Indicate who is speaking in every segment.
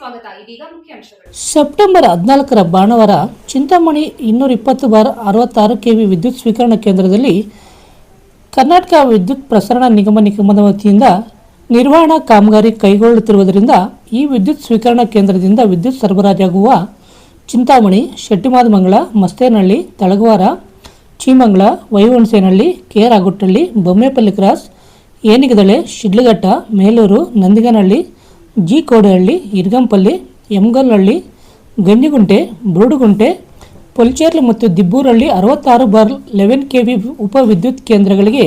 Speaker 1: ಸ್ವಾಗತ. ಇದೀಗ ಮುಖ್ಯಾಂಶಗಳು
Speaker 2: ಸೆಪ್ಟೆಂಬರ್ ಹದಿನಾಲ್ಕರ ಭಾನುವಾರ ಚಿಂತಾಮಣಿ ಇನ್ನೂರ ಇಪ್ಪತ್ತು ಬಾರ್ ಅರವತ್ತಾರು ಕೆವಿ ವಿದ್ಯುತ್ ಸ್ವೀಕರಣ ಕೇಂದ್ರದಲ್ಲಿ ಕರ್ನಾಟಕ ವಿದ್ಯುತ್ ಪ್ರಸರಣ ನಿಗಮ ನಿಗಮದ ವತಿಯಿಂದ ನಿರ್ವಹಣಾ ಕಾಮಗಾರಿ ಕೈಗೊಳ್ಳುತ್ತಿರುವುದರಿಂದ ಈ ವಿದ್ಯುತ್ ಸ್ವೀಕರಣಾ ಕೇಂದ್ರದಿಂದ ವಿದ್ಯುತ್ ಸರಬರಾಜಾಗುವ ಚಿಂತಾಮಣಿ ಶೆಟ್ಟಿಮಾದಮಂಗಳ ಮಸ್ತೇನಹಳ್ಳಿ, ತಳಗವಾರ ಚೀಮಂಗಳ ವೈವಣಸೇನಹಳ್ಳಿ ಕೇರಾಗುಟ್ಟಳ್ಳಿ, ಬೊಮ್ಮೆಪಲ್ಲಿ ಕ್ರಾಸ್, ಏನಿಗದಳೆ, ಶಿಡ್ಲಘಟ್ಟ, ಮೇಲೂರು, ನಂದಿಗನಹಳ್ಳಿ ಜಿ ಕೋಡಹಳ್ಳಿ ಇರ್ಗಂಪಲ್ಲಿ, ಯಮಗಲ್ಹಳ್ಳಿ ಗಂಜಿಗುಂಟೆ ಬುರುಡುಗುಂಟೆ, ಪೊಲ್ಚೇರ್ಲಿ ಮತ್ತು ದಿಬ್ಬೂರಹಳ್ಳಿ ಅರವತ್ತಾರು ಬಾರ್ ಲೆವೆನ್ ಕೆ ವಿ ಉಪ ವಿದ್ಯುತ್ ಕೇಂದ್ರಗಳಿಗೆ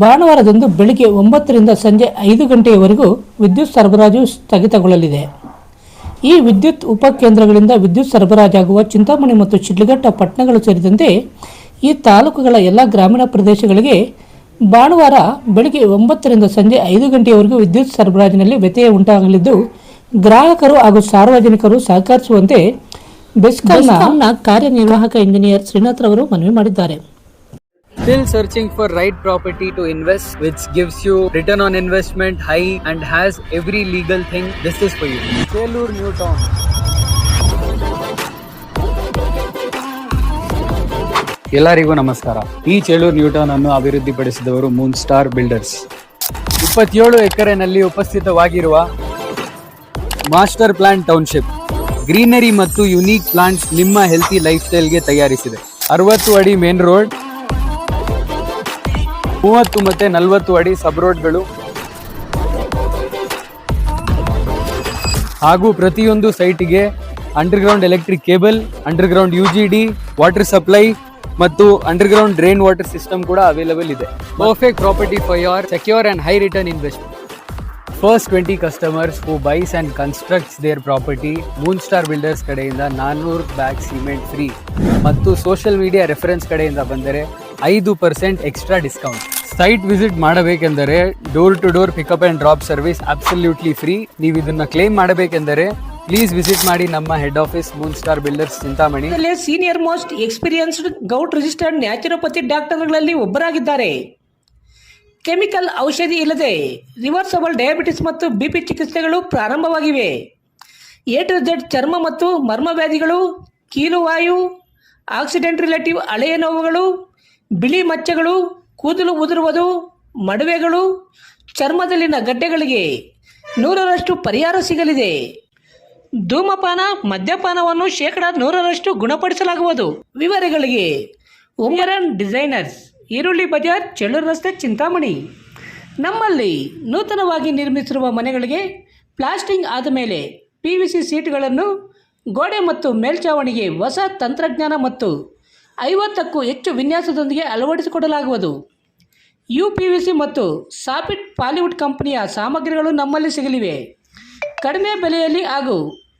Speaker 2: ಭಾನುವಾರದಂದು ಬೆಳಗ್ಗೆ ಒಂಬತ್ತರಿಂದ ಸಂಜೆ ಐದು ಗಂಟೆಯವರೆಗೂ ವಿದ್ಯುತ್ ಸರಬರಾಜು ಸ್ಥಗಿತಗೊಳ್ಳಲಿದೆ. ಈ ವಿದ್ಯುತ್ ಉಪಕೇಂದ್ರಗಳಿಂದ ವಿದ್ಯುತ್ ಸರಬರಾಜಾಗುವ ಚಿಂತಾಮಣಿ ಮತ್ತು ಶಿಡ್ಲಘಟ್ಟ ಪಟ್ಟಣಗಳು ಸೇರಿದಂತೆ ಈ ತಾಲೂಕುಗಳ ಎಲ್ಲ ಗ್ರಾಮೀಣ ಪ್ರದೇಶಗಳಿಗೆ ಭಾನುವಾರ ಬೆಳಗ್ಗೆ ಒಂಬತ್ತರಿಂದ ಸಂಜೆ ಐದು ಗಂಟೆಯವರೆಗೂ ವಿದ್ಯುತ್ ಸರಬರಾಜಿನಲ್ಲಿ ವ್ಯತ್ಯಯ ಉಂಟಾಗಲಿದ್ದು ಗ್ರಾಹಕರು ಹಾಗೂ ಸಾರ್ವಜನಿಕರು ಸಹಕರಿಸುವಂತೆ ಬೆಸ್ಕಾಂನ ಕಾರ್ಯನಿರ್ವಾಹಕ ಇಂಜಿನಿಯರ್ ಶ್ರೀನಾಥ್ ರವರು ಮನವಿ ಮಾಡಿದ್ದಾರೆ
Speaker 3: Still searching for right property to invest, which gives you return on investment high and has every legal thing. This is for you. Chelur New Town. ಎಲ್ಲರಿಗೂ ನಮಸ್ಕಾರ. ಈ ಚೇಳೂರು ನ್ಯೂಟನ್ ಅನ್ನು ಅಭಿವೃದ್ಧಿಪಡಿಸಿದವರು ಮೂನ್ ಸ್ಟಾರ್ ಬಿಲ್ಡರ್ಸ್. ಇಪ್ಪತ್ತೇಳು ಎಕರೆನಲ್ಲಿ ಉಪಸ್ಥಿತವಾಗಿರುವ ಮಾಸ್ಟರ್ ಪ್ಲಾನ್ ಟೌನ್ಶಿಪ್, ಗ್ರೀನರಿ ಮತ್ತು unique plants ನಿಮ್ಮ healthy life ಸ್ಟೈಲ್ಗೆ ತಯಾರಿಸಿದೆ. ಅರವತ್ತು ಅಡಿ ಮೇನ್ ರೋಡ್, ಮೂವತ್ತು ಮತ್ತೆ ನಲವತ್ತು ಅಡಿ ಸಬ್ ರೋಡ್ಗಳು ಹಾಗೂ ಪ್ರತಿಯೊಂದು ಸೈಟಿಗೆ underground electric cable, underground U G D, water supply ಮತ್ತು ಅಂಡರ್ಗ್ರೌಂಡ್ ಡ್ರೈನ್ ವಾಟರ್ ಸಿಸ್ಟಮ್ ಕೂಡ ಅವೈಲಬಲ್ ಇದೆ. Perfect property for your secure and high return investment first twenty customers who buys and constructs their property moon star builders ಕಡೆಯಿಂದ ನಾನ್ನೂರು bag cement free ಮತ್ತು social media reference ಕಡೆಯಿಂದ ಬಂದರೆ ಐದು percent extra discount site visit ಮಾಡಬೇಕೆಂದರೆ door to door pickup and drop service absolutely free ನೀವು ಇದನ್ನು claim ಮಾಡಬೇಕೆಂದರೆ ಪ್ಲೀಸ್ ವಿಸಿಟ್ ಮಾಡಿ ನಮ್ಮ head office moon star builders Chintamani
Speaker 2: senior most experienced govt registered naturopathy ಡಾಕ್ಟರ್ಗಳಲ್ಲಿ ಒಬ್ಬರಾಗಿದ್ದಾರೆ. ಕೆಮಿಕಲ್ ಔಷಧಿ ಇಲ್ಲದೆ ರಿವರ್ಸಬಲ್ ಡಯಾಬಿಟಿಸ್ ಮತ್ತು ಬಿಪಿ ಚಿಕಿತ್ಸೆಗಳು ಪ್ರಾರಂಭವಾಗಿವೆ. ಎ ಟು ಚರ್ಮ ಮತ್ತು ಮರ್ಮ ವ್ಯಾಧಿಗಳು ಕೀಲುವಾಯು ಆಕ್ಸಿಡೆಂಟ್ ರಿಲೇಟಿವ್ ಹಳೆಯ ನೋವುಗಳು, ಬಿಳಿ ಮಚ್ಚೆಗಳು, ಕೂದಲು ಉದುರುವುದು, ಮಡುವೆಗಳು, ಚರ್ಮದಲ್ಲಿನ ಗಡ್ಡೆಗಳಿಗೆ ನೂರರಷ್ಟು ಪರಿಹಾರ ಸಿಗಲಿದೆ. ಧೂಮಪಾನ, ಮದ್ಯಪಾನವನ್ನು ಶೇಕಡ ನೂರರಷ್ಟು ಗುಣಪಡಿಸಲಾಗುವುದು. ವಿವರಗಳಿಗೆ ಉಮರನ್ ಡಿಸೈನರ್ಸ್, ಈರುಳ್ಳಿ ಬಜಾರ್, ಚೆಳ್ಳೂರು ರಸ್ತೆ, ಚಿಂತಾಮಣಿ. ನಮ್ಮಲ್ಲಿ ನೂತನವಾಗಿ ನಿರ್ಮಿಸಿರುವ ಮನೆಗಳಿಗೆ ಪ್ಲಾಸ್ಟಿಂಗ್ ಆದ ಮೇಲೆ ಪಿ ವಿ ಸಿ ಸೀಟ್ಗಳನ್ನು ಗೋಡೆ ಮತ್ತು ಮೇಲ್ಛಾವಣಿಗೆ ಹೊಸ ತಂತ್ರಜ್ಞಾನ ಮತ್ತು ಐವತ್ತಕ್ಕೂ ಹೆಚ್ಚು ವಿನ್ಯಾಸದೊಂದಿಗೆ ಅಳವಡಿಸಿಕೊಡಲಾಗುವುದು. ಯು ಪಿ ವಿ ಸಿ ಮತ್ತು ಸಾಪಿಟ್ ಪಾಲಿವುಡ್ ಕಂಪನಿಯ ಸಾಮಗ್ರಿಗಳು ನಮ್ಮಲ್ಲಿ ಸಿಗಲಿವೆ. ಕಡಿಮೆ ಬೆಲೆಯಲ್ಲಿ ಹಾಗೂ